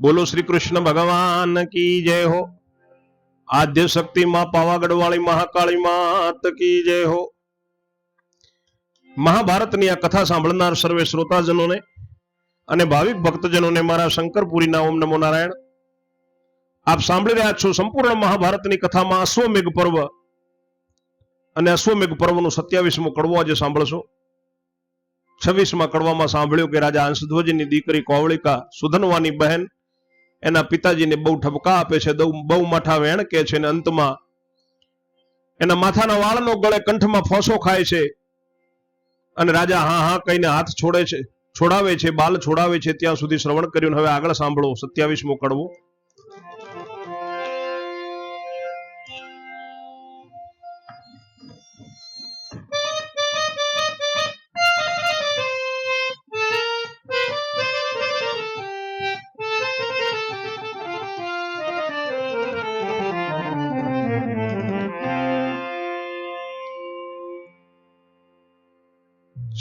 બોલો શ્રી કૃષ્ણ ભગવાન કી જય હો. આદ્ય શક્તિ માં પાવાગઢ વાળી મહાકાળી માત કી જય હો. મહાભારતની આ કથા સાંભળનાર સર્વે શ્રોતાજનોને અને ભાવિક ભક્તજનોને મારા શંકરપુરીના ઓમ નમો નારાયણ. આપ સાંભળી રહ્યા છો સંપૂર્ણ મહાભારતની કથામાં અશ્વમેઘ પર્વ અને અશ્વમેઘ પર્વનું સત્યાવીસમો કડવો આજે સાંભળશો. છવ્વીસમાં કડવામાં સાંભળ્યું કે રાજા હંસધ્વજની દીકરી કોવળિકા સુધનવાની બહેન એના પિતાજીને બહુ ઠપકા આપે છે, બહુ માઠા વેણ કે છે ને અંતમાં એના માથાના વાળનો ગળે કંઠમાં ફોસો ખાય છે અને રાજા હા હા કહીને હાથ છોડે છે, છોડાવે છે, બાલ છોડાવે છે, ત્યાં સુધી શ્રવણ કર્યું હવે આગળ સાંભળો, સત્યાવીસમો કડવો.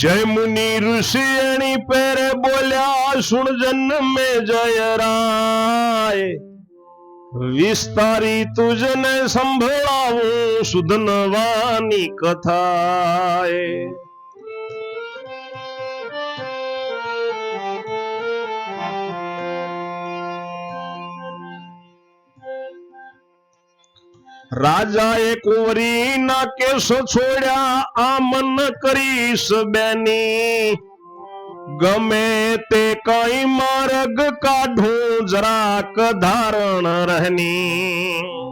જય મુનિ ઋષિ એની પેરે બોલ્યા, સુણ જન્મે જય રાય. વિસ્તારી તુજને સંભળાવું, સુધનવાની કથાએ. રાજાએ કુંવરીના કેસ છોડ્યા આ મન કરીશ બેની. ગમે તે કઈ માર્ગ કાઢું, જરાક ધારણ રહની.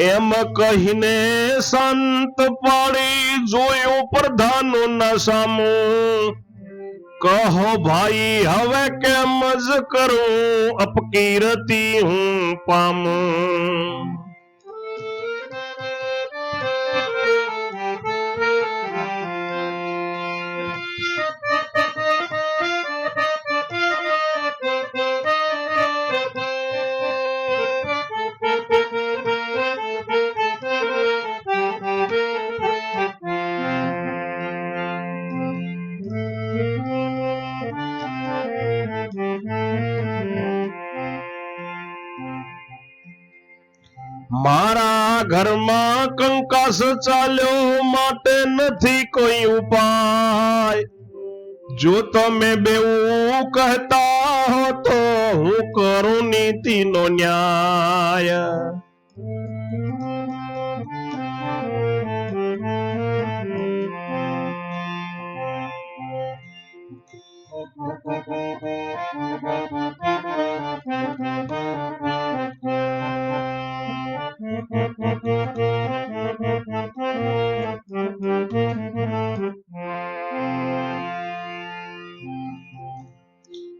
એમ કહીને સંત પાડી જોયું પ્રધાનો ના સામું. કહો ભાઈ, હવે કેમ જ કરું અપકીરતી હું પામું? કંકાસ ચાલ્યો માટે નથી કોઈ ઉપાય. જો તમે બેવું કહેતા હો તો હું કરું નીતિનો ન્યાય.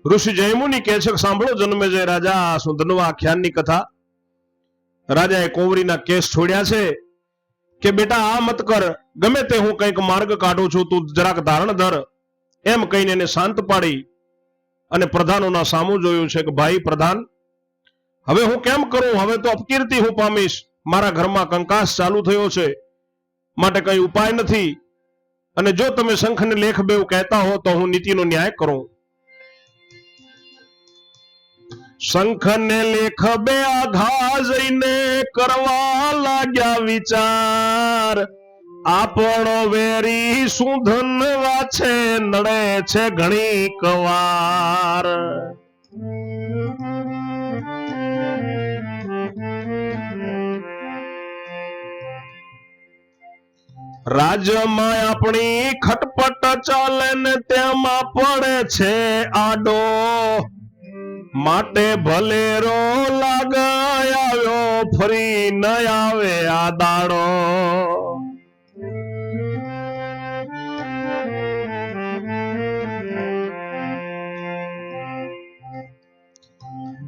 ઋષિ જયમુનિ કહે છે કે સાંભળો જન્મે જય રાજા સુંદરનું આખ્યાનની કથા. રાજાએ કોવરીના કેસ છોડ્યા છે કે, બેટા, આ મત કર, ગમે તે હું કંઈક માર્ગ કાઢું છું, તું જરાક ધારણ ધર. એમ કહીને એને શાંત પાડી અને પ્રધાનોના સામું જોયું છે કે, ભાઈ પ્રધાન, હવે હું કેમ કરું? હવે તો અપકીર્તિ હું પામીશ. મારા ઘરમાં કંકાસ ચાલુ થયો છે. માટે કઈ ઉપાય નથી. અને જો તમે શંખને લેખ બેવ કહેતા હો, તો હું નીતિનો ન્યાય કરું. શંખને લેખ બે આઘા જઈને કરવા લાગ્યા વિચાર. આપણો વેરી સુધન વાછે, નડે છે ઘણી કવાર. રાજ્યમાં આપણી ખટપટ ચાલે ને તેમાં પડે છે આડો. માટે ભલેરો લાગાયો ફરી ન આવે આ દાડો.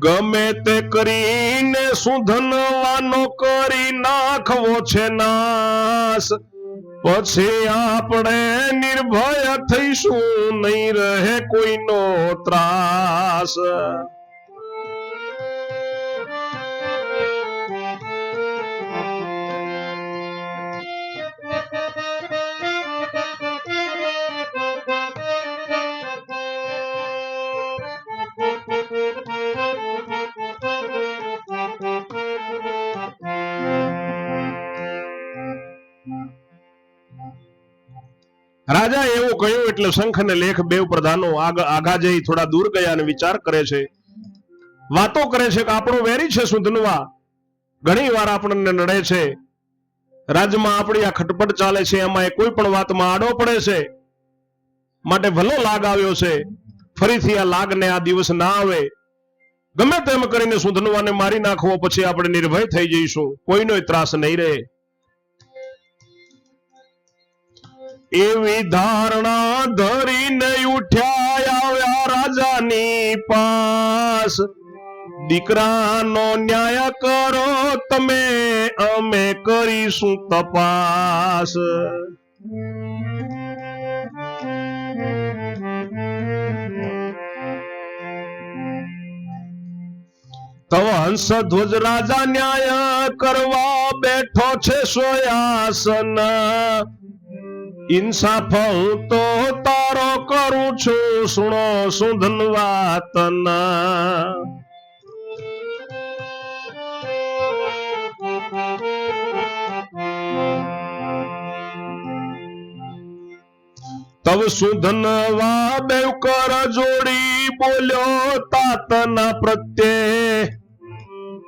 ગમે તે કરીને સુધનવાનો કરી નાખવો છે નાશ. પછી આપણે નિર્ભય થઈશું નહીં રહે કોઈનો ત્રાસ. રાજા એવું કહ્યું, એટલે શંખ અને લેખ બે પ્રધાનો આઘા જઈ થોડા દૂર ગયા અને વિચાર કરે છે. વાતો કરે છે કે આપણો વેરી છે સુધનવા. ઘણી વાર આપણને નડે છે. રાજ્યમાં આપણી આ ખટપટ ચાલે છે, એમાં એ કોઈ પણ વાતમાં આડો પડે છે. માટે ભલો લાગ આવ્યો છે. ફરીથી આ લાગને આ દિવસ ના આવે. ગમે તેમ કરીને સુધનવાને મારી નાખવો, પછી આપણે નિર્ભય થઈ જઈશું. કોઈનો ત્રાસ નહીં રહે. એવી ધારણા ધરીને ઉઠ્યા આવ્યા રાજાની પાસ. દીકરાનો ન્યાય કરો, તમે અમે કરીશું તપાસ. હંસ ધ્વજ રાજા ન્યાય કરવા બેઠો છે સોયાસન. ઇન્સાફ તો તારો કરું છું. સુણો સુધન વાતના. તવ સુધન વા બેવ કર જોડી બોલ્યો તાતના પ્રત્યે.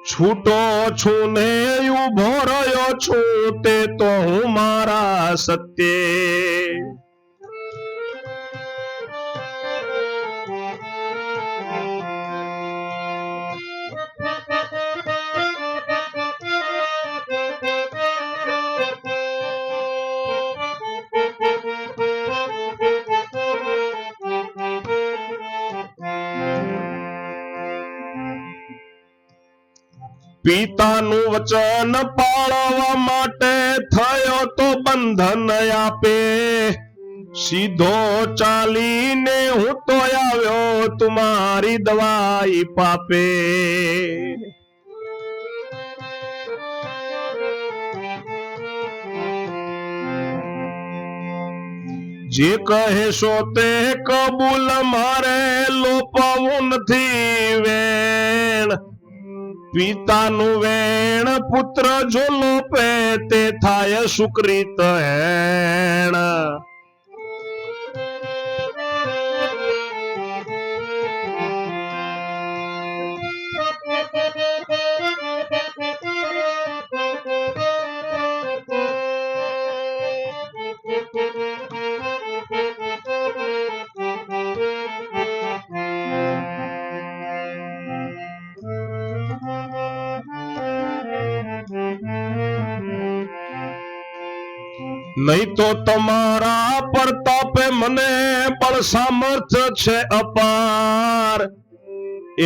છૂટો છું ને ઊભો રહ્યો છું તે તો હું મારા સત્યે. પિતાનું વચન પાળવા માટે થયો તો બંધન આપે. સીધો ચાલીને હું તો આવ્યો તુમારી દવાઈ પાપે. જે કહેશો તે કબૂલ મારે લોપાવું નથી વેણ. પિતાનું વેણ પુત્ર જો લોપે તે થાય સુકૃત હેણ. નહીં તો તમારા પ્રતાપે મને પણ સામર્થ્ય છે અપાર.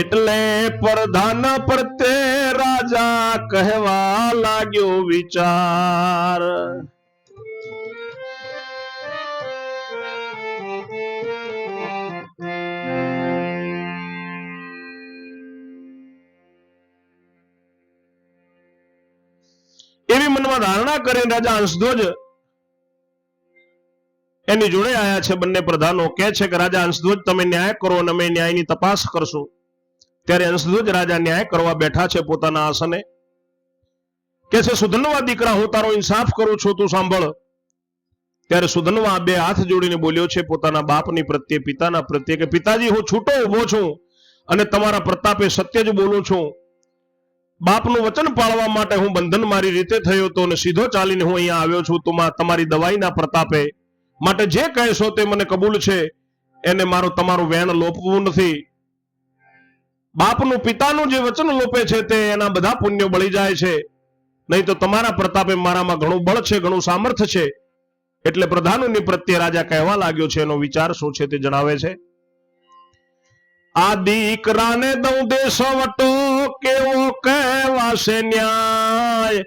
એટલે પ્રધાન પ્રત્યે રાજા કહેવા લાગ્યો વિચાર. એવી મનમાં ધારણા કરીને રાજા હંસધ્વજ એની જોડે આયા છે બંને પ્રધાનો. કે છે કે રાજા હંસધ્વજ, તમે ન્યાય કરો અને અમે ન્યાયની તપાસ કરશું. ત્યારે હંસધ્વજ રાજા ન્યાય કરવા બેઠા છે પોતાના આસને. કે છે, સુધનવા દીકરા, હું તારો ઇન્સાફ કરું છું, તું સાંભળ. ત્યારે સુધનવા બે હાથ જોડીને બોલ્યો છે પોતાના બાપની પ્રત્યે, પિતાના પ્રત્યે કે, પિતાજી, હું છૂટો ઊભો છું અને તમારા પ્રતાપે સત્ય જ બોલું છું. બાપનું વચન પાળવા માટે હું બંધન મારી રીતે થયો હતો અને સીધો ચાલીને હું અહીંયા આવ્યો છું. તમા- તમારી દવાઈના પ્રતાપે માટે જે કહેશો તે મને કબૂલ છે. એને મારું તમારું વેણ લોપવું નથી. બાપનું પિતાનું જે વચન લોપે છે તે એના બધા પુણ્યો બળી જાય છે. નહીં તો તમારા પ્રતાપે મારામાં ઘણું બળ છે, ઘણું સામર્થ્ય છે. એટલે પ્રધાનોની પ્રત્યે રાજા કહેવા લાગ્યો છે, એનો વિચાર શું છે તે જણાવે છે? આ દીકરાને દઉં દેશવટો, કેવો કહેવાશે ન્યાય?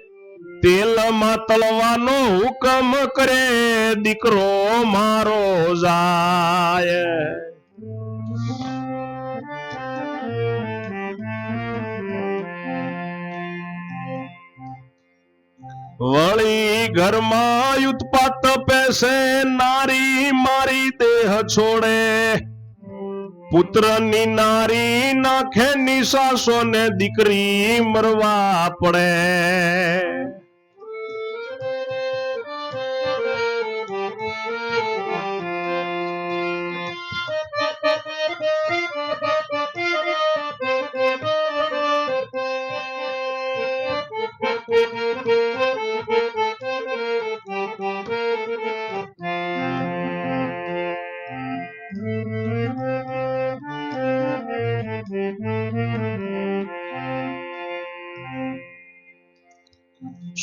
તેલમાં તલવાનો હુકમ કરે, દીકરો મારો જાય. વળી ઘરમાં ઉત્પાત પેસે, નારી મારી દેહ છોડે. પુત્રની નારી નાખે નિશાસો ને દીકરી મરવા પડે.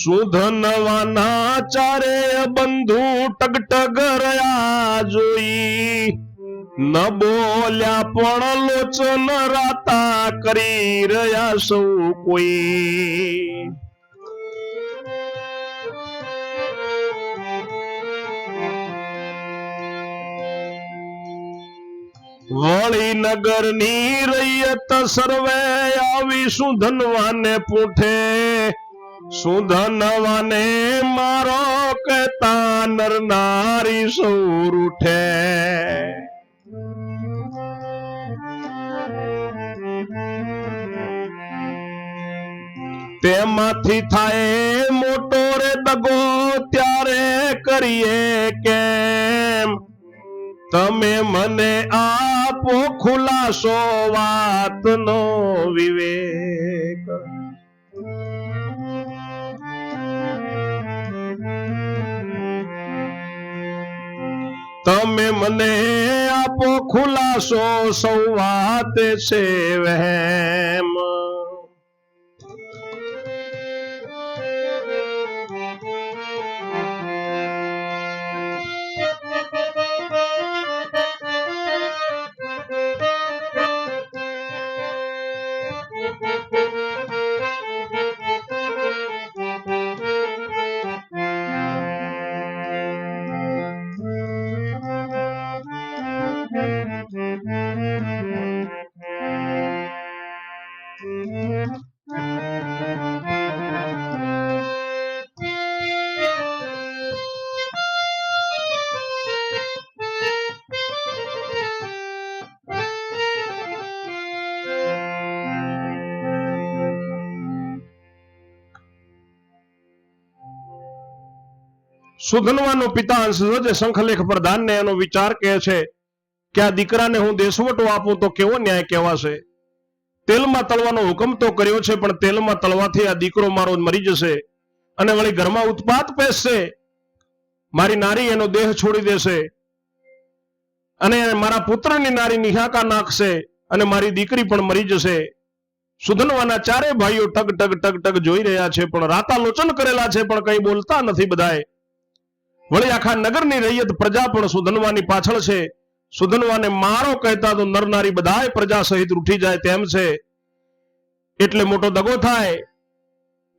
સુધનવાના ચારે બંધુ ટગટગ રહ્યા જોઈ. ન બોલ્યા પણ લોચન રાતા કરી રહ્યા સૌ કોઈ. વળી નગરની રૈયત સર્વે આવી સુધનવાને પૂઠે. સુધનવાને મારો કહેતા નર નારી સૌ ઉઠે. તેમાંથી થાય મોટો રે દગો ત્યારે કરીએ કેમ? તમે મને આપો ખુલાસો વાતનો વિવેક. તમે મને આપો ખુલાસો સૌ વાત છે વહેમ. સુધનવાનો પિતા અંશજ શંખલેખ પ્રધાનને એનો વિચાર કહે છે કે આ દીકરાને હું દેશવટો આપું તો કેવો ન્યાય કહેવાશે? તેલમાં તળવાનો હુકમ તો કર્યો છે, પણ તેલમાં તળવાથી આ દીકરો મારો મરી જશે અને વળી ઘરમાં ઉત્પાત પેસશે. મારી નારી એનો દેહ છોડી દેશે અને મારા પુત્રની નારી નિહાકા નાખશે અને મારી દીકરી પણ મરી જશે. સુધનવાના ચારે ભાઈઓ ટગ ટગ ટગ ટગ જોઈ રહ્યા છે, પણ રાતા લોચન કરેલા છે, પણ કઈ બોલતા નથી બધાએ. વળી આખા નગરની રૈયત પ્રજા પણ સુધનવાની પાછળ છે. સુધનવાને મારો કહેતા તો નરનારી બધાય પ્રજા સહિત ઉઠી જાય તેમ છે. એટલે મોટો દગો થાય.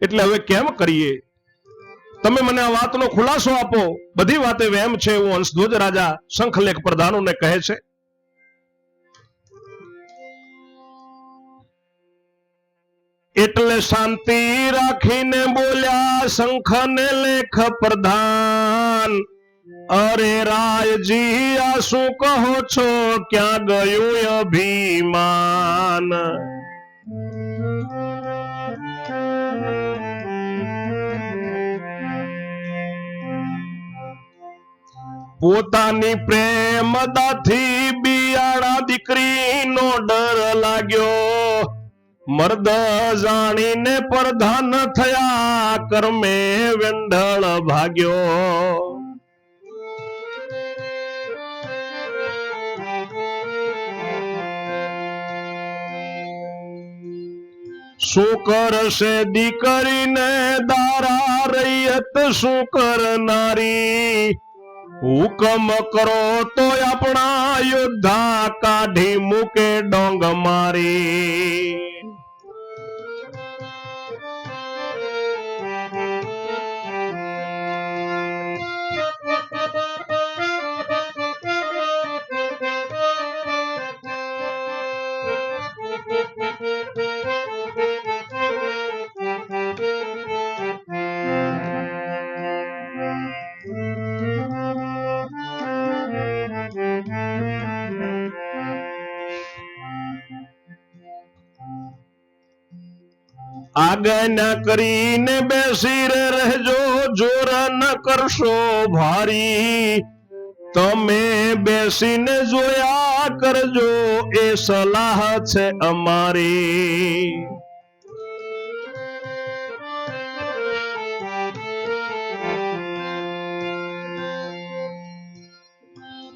એટલે હવે કેમ કરીએ? તમે મને આ વાતનો ખુલાસો આપો. બધી વાતે વેમ છે. એવું હંસધ્વજ રાજા શંખલેખ પ્રધાનોને કહે છે. એટલે શાંતિ રાખીને બોલ્યા શંખ ને લેખ પ્રધાન. અરે રાયજી, આ શું કહો છો? ક્યાં ગયું અભિમાન? પોતાની પ્રેમદાથી બિયાળા બિયાણા દીકરીનો ડર લાગ્યો. મર્દ જાણીને પ્રધાન થયા, કર્મે વેંઢળ ભાગ્યો. શું કરશે દીકરીને દારા રૈયત, શું કરનારી? હુકમ કરો તો આપણા યોદ્ધા કાઢી મૂકે ડોંગ મારી. આગળ ના કરીને બેસી રહેજો, જોર ન કરશો ભારી. તમે બેસીને જોયા કરજો, એ સલાહ છે અમારી.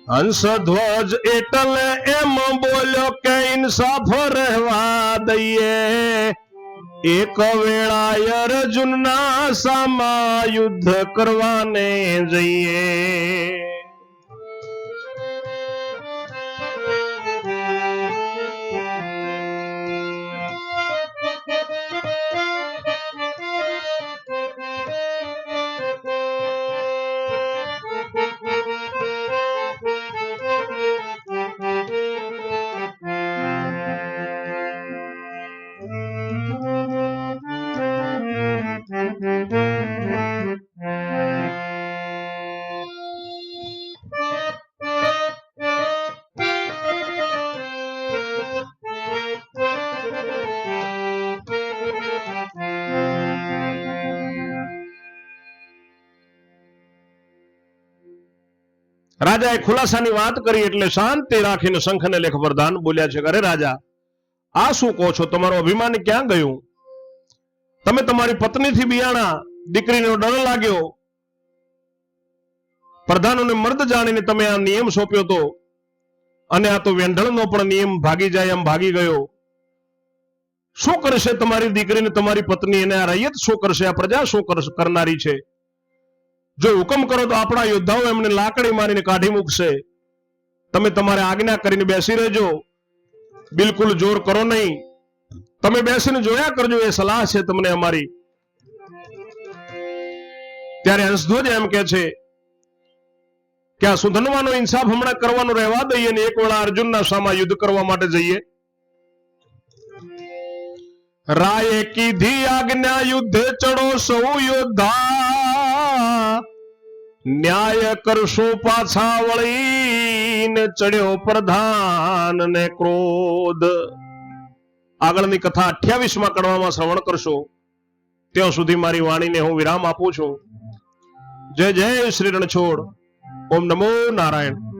હંસધ્વજ એટલે એમ બોલ્યો કે ઇન્સાફ રહેવા દઈએ. એક વેળા અર્જુનના સામા યુદ્ધ કરવાને જઈએ. રાજાએ ખુલાસાની વાત કરી એટલે શાંતિ રાખીને શંખને લેખ વરદાન બોલ્યા છે. અરે રાજા, આ શું કહો છો? તમારું અભિમાન ક્યાં ગયું? તમે તમારી પત્નીથી બિયાણા દીકરીનો ડર લાગ્યો. પ્રધાનોને મર્દ જાણીને તમે આ નિયમ સોંપ્યો તો, અને આ તો વેંઢળનો પણ નિયમ ભાગી જાય એમ ભાગી ગયો. શું કરશે તમારી દીકરીને તમારી પત્ની? અને આ રૈયત શું કરશે? આ પ્રજા શું કરનારી છે? જો હુકમ કરો તો આપણા યોદ્ધાઓ એમને લાકડી મારીને કાઢી મૂકશે. તમે તમારે આજ્ઞા કરીને બેસી રહેજો. બિલકુલ જોર કરો નહીં. તમે બેસીને જોયા કરજો, એ સલાહ છે તમને અમારી. ત્યારે હંસધ્વજ એમ કે છે કે આ સુધનવાનો ઇન્સાફ હમણાં કરવાનો રહેવા દઈએ ને એક વેળા અર્જુનના સામા યુદ્ધ કરવા માટે જઈએ. રાયે કીધી આજ્ઞા યુદ્ધે ચડો સૌ યોદ્ધા. ન્યાય કરશો પાછા વળીને, ચડ્યો પ્રધાન ને ક્રોધ. આગળની કથા અઠ્યાવીસમાં કડવામાં શ્રવણ કરશો. ત્યાં સુધી મારી વાણીને હું વિરામ આપું છું. જય જય શ્રી રણછોડ. ઓમ નમો નારાયણ.